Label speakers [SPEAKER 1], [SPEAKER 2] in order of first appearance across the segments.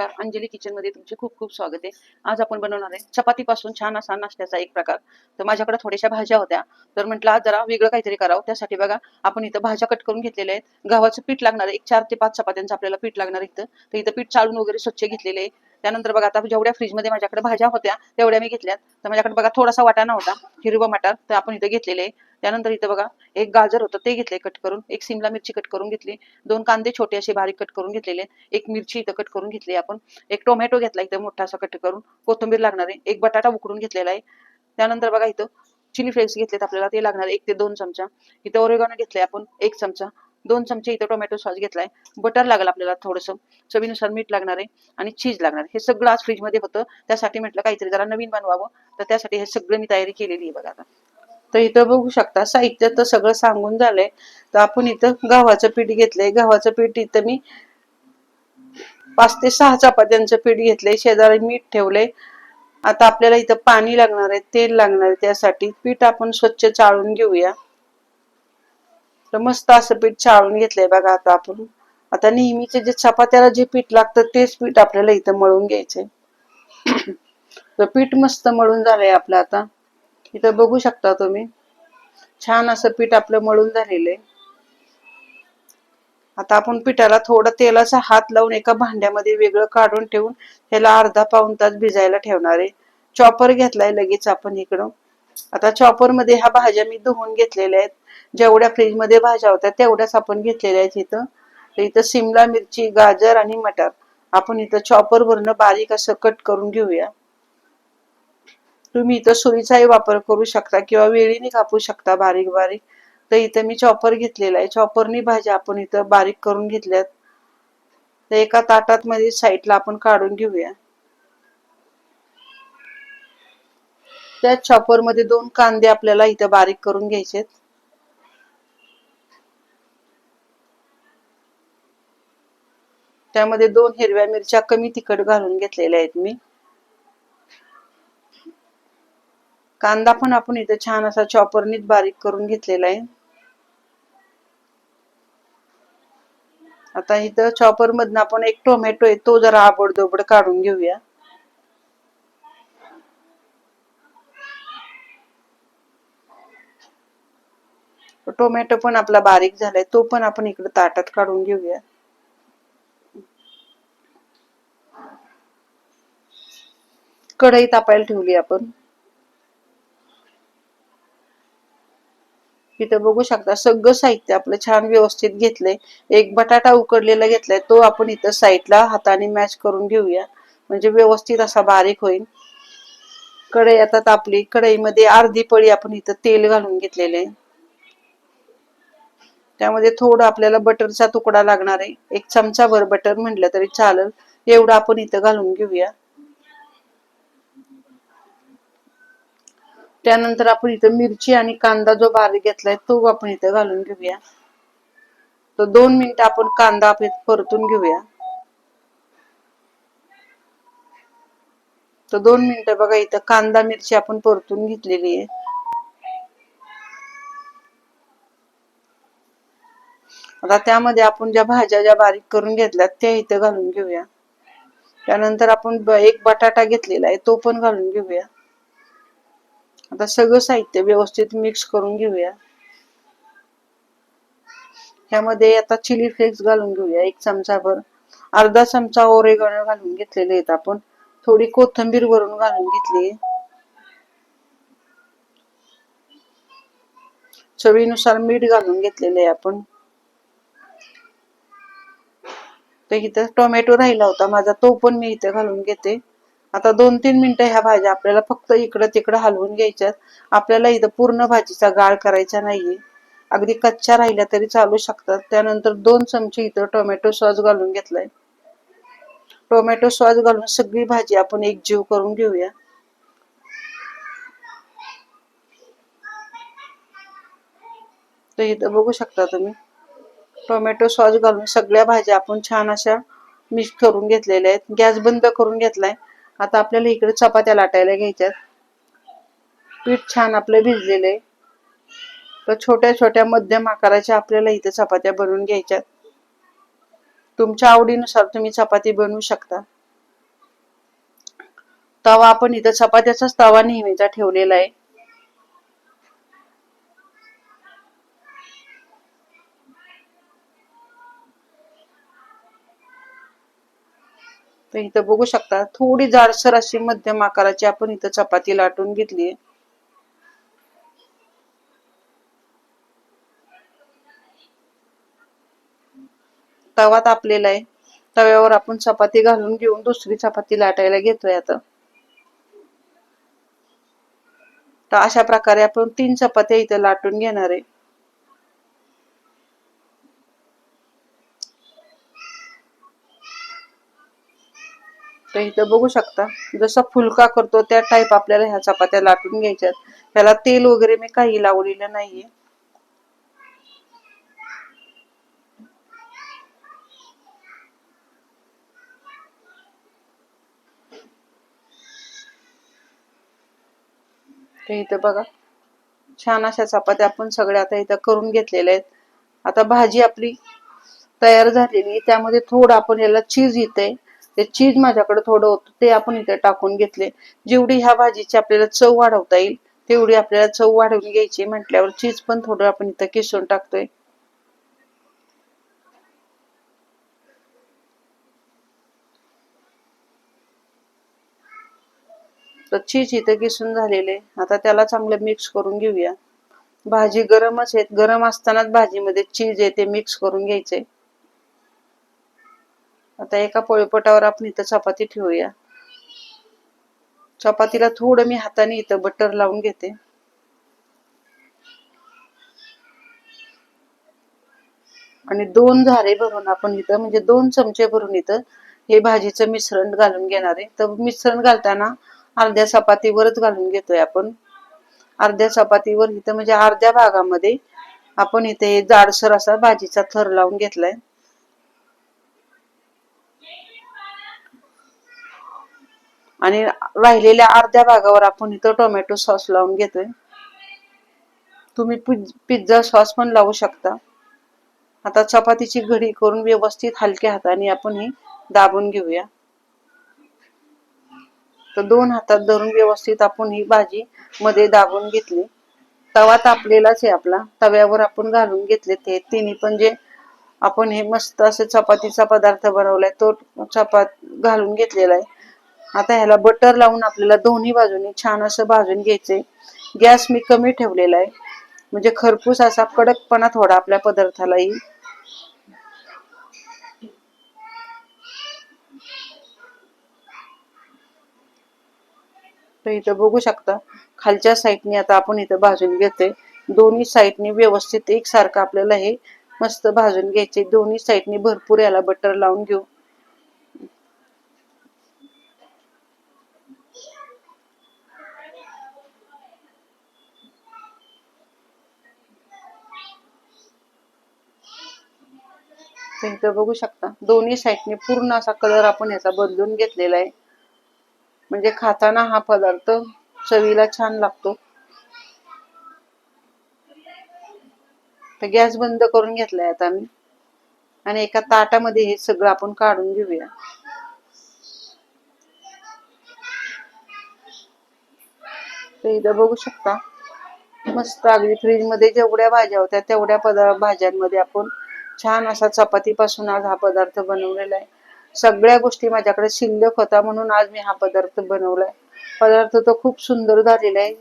[SPEAKER 1] नमस्कार. अंजली किचनमध्ये तुमचे खूप खूप स्वागत आहे. आज आपण बनवणार आहे चपाती पासून छान असा नाश्त्याचा एक प्रकार. तर माझ्याकडे थोड्याशा भाज्या होत्या. तर म्हटलं आज जरा वेगळं काहीतरी करावं. त्यासाठी बघा आपण इथं भाज्या कट करून घेतलेल्या आहेत. गव्हाचं पीठ लागणार आहे. एक चार ते पाच चपात्यांचं आपल्याला पीठ लागणार इथं. तर इथं पीठ चाळून वगैरे स्वच्छ घेतलेले आहे. त्यानंतर बघा आता जेवढ्या फ्रीजमध्ये माझ्याकडे भाज्या होत्या तेवढ्या मी घेतल्यात. तर माझ्याकडे बघा थोडासा वाटाणा होता हिरवा मटार. तर आपण इथं घेतलेले आहे. त्यानंतर इथं बघा एक गाजर होतं ते घेतले कट करून. एक सिमला मिरची कट करून घेतली. दोन कांदे छोटे असे बारीक कट करून घेतलेले. एक मिरची इथं कट करून घेतली आपण. एक टोमॅटो घेतला इथं मोठा असा कट करून. कोथिंबीर लागणार आहे. एक बटाटा उकडून घेतलेला आहे. त्यानंतर बघा इथं चिली फ्लेक्स घेतलेत आपल्याला. ते लागणार एक ते दोन चमचा. इथं ओरेगानो घेतलाय आपण एक चमचा. दोन चमचे इथं टोमॅटो सॉस घेतलाय. बटर लागेल आपल्याला थोडंसं. चवीनुसार मीठ लागणार आहे आणि चीज लागणार हे सगळं आज फ्रीजमध्ये होतं. त्यासाठी म्हटलं काहीतरी जरा नवीन बनवावं. तर त्यासाठी हे सगळं मी तयारी केलेली आहे बघा आता. तर इथं बघू शकता साहित्य तर सगळं सांगून झालंय. तर आपण इथं गव्हाचं पीठ घेतलंय. गव्हाचं पीठ इथं मी पाच ते सहा चपात्यांचं पीठ घेतलंय. शेजारी मीठ ठेवलंय. आता आपल्याला इथं पाणी लागणार आहे तेल लागणार आहे त्यासाठी. पीठ आपण स्वच्छ चाळून घेऊया. तर मस्त असं पीठ चाळून घेतलंय बघा आता आपण. आता नेहमीचे जे चपात्याला जे पीठ लागतं तेच पीठ आपल्याला इथं मळून घ्यायचंय. तर पीठ मस्त मळून झालंय आपलं आता. इथं बघू शकता तुम्ही. छान असं पीठ आपलं मळून झालेलं आहे. आता आपण पिठाला थोडं तेलाचा हात लावून एका भांड्यामध्ये वेगळं काढून ठेवून त्याला अर्धा पाऊन तास भिजायला ठेवणार आहे. चॉपर घेतलाय लगेच आपण इकडं. आता चॉपरमध्ये ह्या भाज्या मी धुवून घेतलेल्या आहेत. जेवढ्या फ्रीजमध्ये भाज्या होत्या तेवढ्याच आपण घेतलेल्या आहेत इथं. इथं सिमला मिरची गाजर आणि मटार. आपण इथं चॉपर वरनं बारीक असं कट करून घेऊया. तुम्ही इथं सुरीचाही वापर करू शकता किंवा वेळीने कापू शकता बारीक बारीक. तर इथं मी चॉपर घेतलेला आहे. चॉपरनी भाज्या आपण इथं बारीक करून घेतल्यात. तर एका ताटात मध्ये साईडला आपण काढून घेऊया. त्याच चॉपरमध्ये दोन कांदे आपल्याला इथं बारीक करून घ्यायचेत. त्यामध्ये दोन हिरव्या मिरच्या कमी तिखट घालून घेतलेल्या आहेत मी. कांदा पण आपण इथे छान असा चॉपरनीच बारीक करून घेतलेला आहे. आता इथं चॉपर मधनं आपण एक टोमॅटो आहे तो जरा आबडदोबड काढून घेऊया. टोमॅटो पण आपला बारीक झालाय तो पण आपण इकडे ताटात काढून घेऊया. कढई तापायला ठेवली आपण. इथं बघू शकता. सगळं साहित्य आपलं छान व्यवस्थित घेतलंय. एक बटाटा उकडलेला घेतलाय तो आपण इथं साईडला हाताने मॅच करून घेऊया. म्हणजे व्यवस्थित असा बारीक होईल. कढई आता तापली. कढईमध्ये अर्धी पळी आपण इथं तेल घालून घेतलेले आहे. त्यामध्ये थोडं आपल्याला बटरचा तुकडा लागणार आहे. एक चमचा भर बटर म्हटलं तरी चालेल. एवढं आपण इथं घालून घेऊया. त्यानंतर आपण इथं मिरची आणि कांदा जो बारीक घेतलाय तो आपण इथं घालून घेऊया. तर दोन मिनिटं आपण कांदा आपण परतून घेऊया. तर दोन मिनिटं बघा इथं कांदा मिरची आपण परतून घेतलेली आहे. आता त्यामध्ये आपण ज्या भाज्या ज्या बारीक करून घेतल्या त्या इथं घालून घेऊया. त्यानंतर आपण एक बटाटा घेतलेला आहे तो पण घालून घेऊया. आता सगळं साहित्य व्यवस्थित मिक्स करून घेऊया. ह्यामध्ये आता चिली फ्लेक्स घालून घेऊया एक चमचाभर. अर्धा चमचा ओरेगano घालून घेतलेले आहेत आपण. थोडी कोथिंबीर वरून घालून घेतली. चवीनुसार मीठ घालून घेतलेले आहे आपण. तर इथं टोमॅटो राहिला होता माझा तो पण मी इथं घालून घेते. आता दोन तीन मिनिटं ह्या भाज्या आपल्याला फक्त इकडं तिकडं हलवून घ्यायच्यात. आपल्याला इथं पूर्ण भाजीचा गाळ करायचा नाहीये. अगदी कच्च्या राहिल्या तरी चालू शकतात. त्यानंतर दोन चमचे इथं टोमॅटो सॉस घालून घेतलाय. टोमॅटो सॉस घालून सगळी भाजी आपण एक जीव करून घेऊया. तर इथं बघू शकता तुम्ही. टोमॅटो सॉस घालून सगळ्या भाज्या आपण छान अशा मिक्स करून घेतलेल्या आहेत. गॅस बंद करून घेतलाय. आता आपल्याला इकडे चपात्या लाटायला घ्यायच्यात. पीठ छान आपलं भिजलेलं आहे तर छोट्या छोट्या मध्यम आकाराच्या आपल्याला इथे चपात्या बनवून घ्यायच्यात. तुमच्या आवडीनुसार तुम्ही चपाती बनवू शकता. तवा आपण इथं चपात्याचाच तवा नेहमीचा ठेवलेला आहे. तर इथं बघू शकता थोडी जाडसर अशी मध्यम आकाराची आपण इथं चपाती लाटून घेतली तवा तापलेला आहे. तव्यावर आपण चपाती घालून घेऊन दुसरी चपाती लाटायला घेतोय आता. तर अशा प्रकारे आपण तीन चपात्या इथं लाटून घेणार आहे. तर इथं बघू शकता जसा फुलका करतो त्या टाईप आपल्याला ह्या चपात्या लाटून घ्यायच्यात. त्याला तेल वगैरे मी काही लावलेलं नाहीये. इथं बघा छान अशा चपात्या आपण सगळ्या आता इथं करून घेतलेल्या आहेत. आता भाजी आपली तयार झालेली त्यामध्ये थोडं आपण याला चीज येते ते चीज माझ्याकडे थोडं होतं ते आपण इथे टाकून घेतले. जेवढी ह्या भाजीची आपल्याला चव वाढवता येईल तेवढी आपल्याला चव वाढवून घ्यायची. म्हटल्यावर चीज पण थोडं आपण इथं किसून टाकतोय. तर चीज इथं किसून झालेले. आता त्याला चांगलं मिक्स करून घेऊया. भाजी गरमच आहे गरम असतानाच भाजीमध्ये चीज आहे ते मिक्स करून घ्यायचे. आता एका पोळीपोटावर आपण इथं चपाती ठेवूया. चपातीला थोडं मी हाताने इथं बटर लावून घेते. आणि दोन झारे भरून आपण इथं म्हणजे दोन चमचे भरून इथं हे भाजीचं मिश्रण घालून घेणार आहे. तर मिश्रण घालताना अर्ध्या चपातीवरच घालून घेतोय आपण. अर्ध्या चपातीवर इथं म्हणजे अर्ध्या भागामध्ये आपण इथे जाडसर असा भाजीचा थर लावून घेतलाय. आणि राहिलेल्या अर्ध्या भागावर आपण इथं टोमॅटो सॉस लावून घेतोय. तुम्ही पिझ्झा सॉस पण लावू शकता. आता चपातीची घडी करून व्यवस्थित हलक्या हाताने आपण ही दाबून घेऊया. तर दोन हातात धरून व्यवस्थित आपण ही भाजी मध्ये दाबून घेतली. तवा तापलेलाच आहे आपला. तव्यावर आपण घालून घेतले ते. तिन्ही पण जे आपण हे मस्त असे चपातीचा पदार्थ बनवलाय तो चपात घालून घेतलेला आहे. आता ह्याला बटर लावून आपल्याला दोन्ही बाजूनी छान असं भाजून घ्यायचंय. गॅस मी कमी ठेवलेला आहे. म्हणजे खरपूस असा कडकपणा थोडा आपल्या पदार्थाला येईल तर इथं बघू शकता खालच्या साईडने आता आपण इथं भाजून घेतोय. दोन्ही साईडने व्यवस्थित एकसारखं आपल्याला हे मस्त भाजून घ्यायचे दोन्ही साईडने भरपूर याला बटर लावून घेऊ. इथं बघू शकता. दोन्ही साईडने पूर्ण असा कलर आपण याचा बदलून घेतलेला आहे. म्हणजे खाताना हा पदार्थ चवीला छान लागतो. तर गॅस बंद करून घेतलाय आता मी. आणि एका ताटामध्ये हे सगळं आपण काढून घेऊया. इथं बघू शकता. मस्त अगदी फ्रीजमध्ये जेवढ्या भाज्या होत्या तेवढ्या पदार्थ भाज्यांमध्ये आपण छान असा चपातीपासून आज हा पदार्थ बनवलेला आहे. सगळ्या गोष्टी माझ्याकडे शिल्लक होता म्हणून आज मी हा पदार्थ बनवलाय. पदार्थ तो खूप सुंदर झालेला आहे.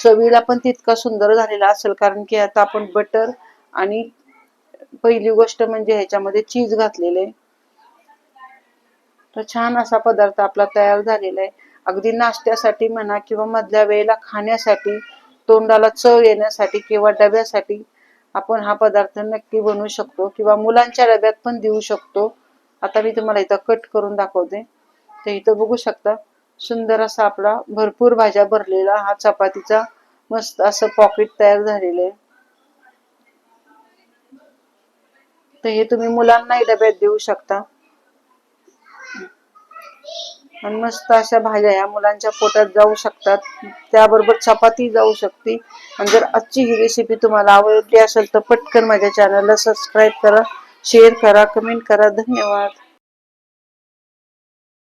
[SPEAKER 1] चवीला पण तितका सुंदर झालेला असेल कारण की आता आपण बटर आणि पहिली गोष्ट म्हणजे ह्याच्यामध्ये चीज घातलेले तर छान असा पदार्थ आपला तयार झालेला आहे. अगदी नाश्त्यासाठी म्हणा किंवा मधल्या वेळेला खाण्यासाठी तोंडाला चव येण्यासाठी किंवा डब्यासाठी आपण हा पदार्थ नक्की बनवू शकतो किंवा मुलांच्या डब्यात पण देऊ शकतो. आता मी तुम्हाला इथं कट करून दाखवते. तर इथं बघू शकता सुंदर असा आपला भरपूर भाज्या भरलेला हा चपातीचा मस्त असं पॉकेट तयार झालेलं आहे. तर हे तुम्ही मुलांनाही डब्यात देऊ शकता. आणि मस्त अशा भाज्या या मुलांच्या पोटात जाऊ शकतात. त्याबरोबर चपाती जाऊ शकते. आणि जर आजची ही रेसिपी तुम्हाला आवडली असेल तर पटकन माझ्या चॅनलला सबस्क्राईब करा शेअर करा कमेंट करा. धन्यवाद.